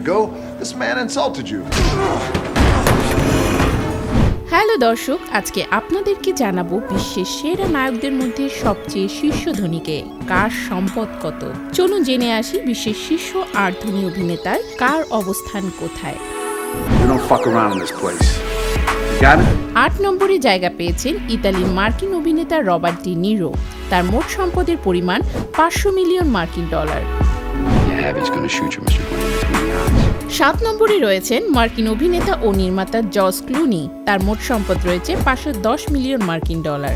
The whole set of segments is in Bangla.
ago, this man insulted you. Hello দর্শক আজকে আপনাদেরকে জানাব বিশ্বের সেরা নায়কদের মধ্যে সবচেয়ে শীর্ষ ধনীকে কার সম্পদ কত চলুন জেনে আসি বিশ্বের শীর্ষ আট ধনী অভিনেতার কার অবস্থান কোথায় We don't fuck around in this place. You got it? আট নম্বরে জায়গা পেয়েছেন ইতালির মার্কিন অভিনেতা রবার্ট ডি নিরো তার মোট সম্পদের পরিমাণ পাঁচশো মিলিয়ন মার্কিন ডলার সাত নম্বরে রয়েছেন মার্কিন অভিনেতা ও নির্মাতা জর্জ ক্লুনি। তার মোট সম্পদ রয়েছে পাঁচশো দশ মিলিয়ন মার্কিন ডলার।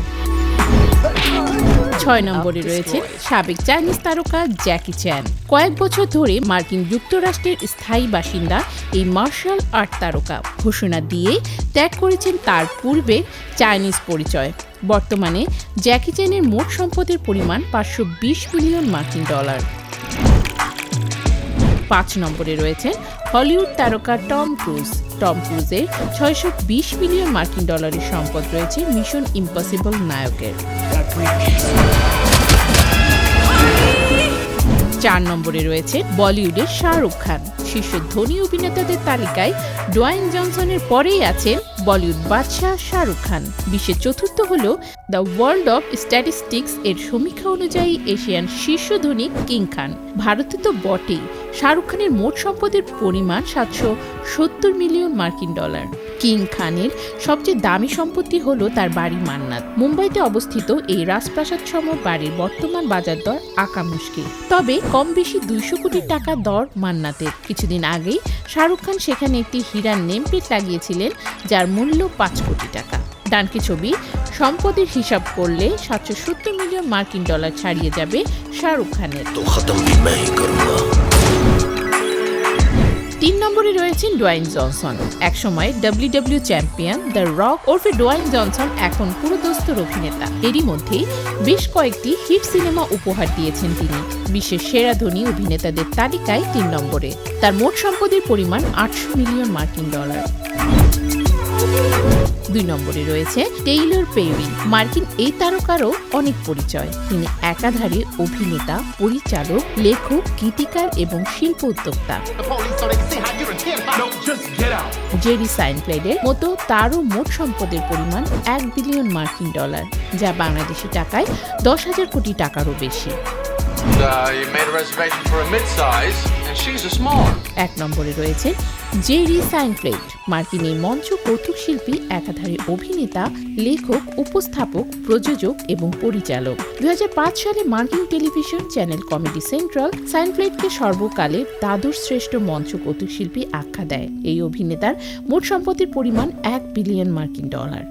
ছয় নম্বরে রয়েছে সাবেক চাইনিজ তারকা জ্যাকি চ্যান। কয়েক বছর ধরে মার্কিন যুক্তরাষ্ট্রের স্থায়ী বাসিন্দা এই মার্শাল আর্ট তারকা ঘোষণা দিয়ে ত্যাগ করেছেন তার পূর্বের চাইনিজ পরিচয়। বর্তমানে জ্যাকি চ্যানের মোট সম্পদের পরিমাণ পাঁচশো বিশ মিলিয়ন মার্কিন ডলার। পাঁচ নম্বরে রয়েছেন হলিউড তারকা টম ক্রুজ। টম ক্রুজের ছয়শো বিশ মিলিয়ন মার্কিন ডলারের সম্পদ রয়েছে মিশন ইম্পসিবল নায়কের। চার নম্বরে রয়েছে বলিউডের শাহরুখ খান। শীর্ষ ধনী অভিনেতাদের তালিকায় ডোয়াইন জনসনের পরেই আছেন বলিউড বাদশাহ শাহরুখ খান। বিশ্বের চতুর্থ হল দ্য ওয়ার্ল্ড অফ স্ট্যাটিস্টিক্স এর সমীক্ষা অনুযায়ী এশিয়ান শীর্ষ ধনী কিং খান। ভারতে তো বটেই। শাহরুখ খানের মোট সম্পদের পরিমাণ সাতশো সত্তর মিলিয়ন মার্কিন ডলার। কিং খানের সবচেয়ে দামি সম্পত্তি হল তার বাড়ি মান্নাত। মুম্বাইতে অবস্থিত এই রাজপ্রাসাদ সম বাড়ির বর্তমান বাজার দর আঁকা মুশকিল। তবে কম বেশি দুইশো কোটি টাকা দর মান্নাতের। কিছুদিন আগেই শাহরুখ খান সেখানে একটি হীরার নেম প্লেট লাগিয়েছিলেন, যার মূল্য পাঁচ কোটি টাকা। ডানকি ছবি, সম্পদের হিসাব করলে সাতশো সত্তর মিলিয়ন মার্কিন ডলার ছাড়িয়ে যাবে শাহরুখ খানের। তিন নম্বরে রয়েছেন ডোয়াইন জনসন। একসময় ডাব্লিউডাব্লিউ চ্যাম্পিয়ন দ্য রক ওরফে ডোয়াইন জনসন এখন পুরোদস্তুর অভিনেতা। এরই মধ্যেই বেশ কয়েকটি হিট সিনেমা উপহার দিয়েছেন তিনি। বিশ্বের সেরা ধনী অভিনেতাদের তালিকায় তিন নম্বরে। তার মোট সম্পদের পরিমাণ আটশো মিলিয়ন মার্কিন ডলার। দুই নম্বরে রয়েছে টেইলর পেরি মার্কিন এই তারকারও অনেক পরিচয়। তিনি একাধারে অভিনেতা, পরিচালক, লেখক, গীতিকার এবং শিল্প উদ্যোক্তা। জেরি সাইনপ্লেডের মতো তারও মোট সম্পদের পরিমাণ এক বিলিয়ন মার্কিন ডলার, যা বাংলাদেশি টাকায় দশ হাজার কোটি টাকারও বেশি। You made a reservation for a mid-size, and she's a small এক নম্বরে রয়েছে জেরি সাইনফ্লেড মার্কিন এই মঞ্চ কৌতুক শিল্পী একাধারে অভিনেতা লেখক উপস্থাপক প্রযোজক এবং পরিচালক। দুই হাজার পাঁচ সালে মার্কিন টেলিভিশন চ্যানেল কমেডি সেন্ট্রাল সাইনফ্লেডকে সর্বকালের দ্বাদশ শ্রেষ্ঠ মঞ্চ কৌতুক শিল্পী আখ্যা দেয়। এই অভিনেতার মোট সম্পত্তির পরিমাণ এক বিলিয়ন মার্কিন ডলার?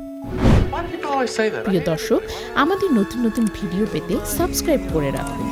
প্রিয় দর্শক আমাদের নতুন নতুন ভিডিও পেতে সাবস্ক্রাইব করে রাখুন।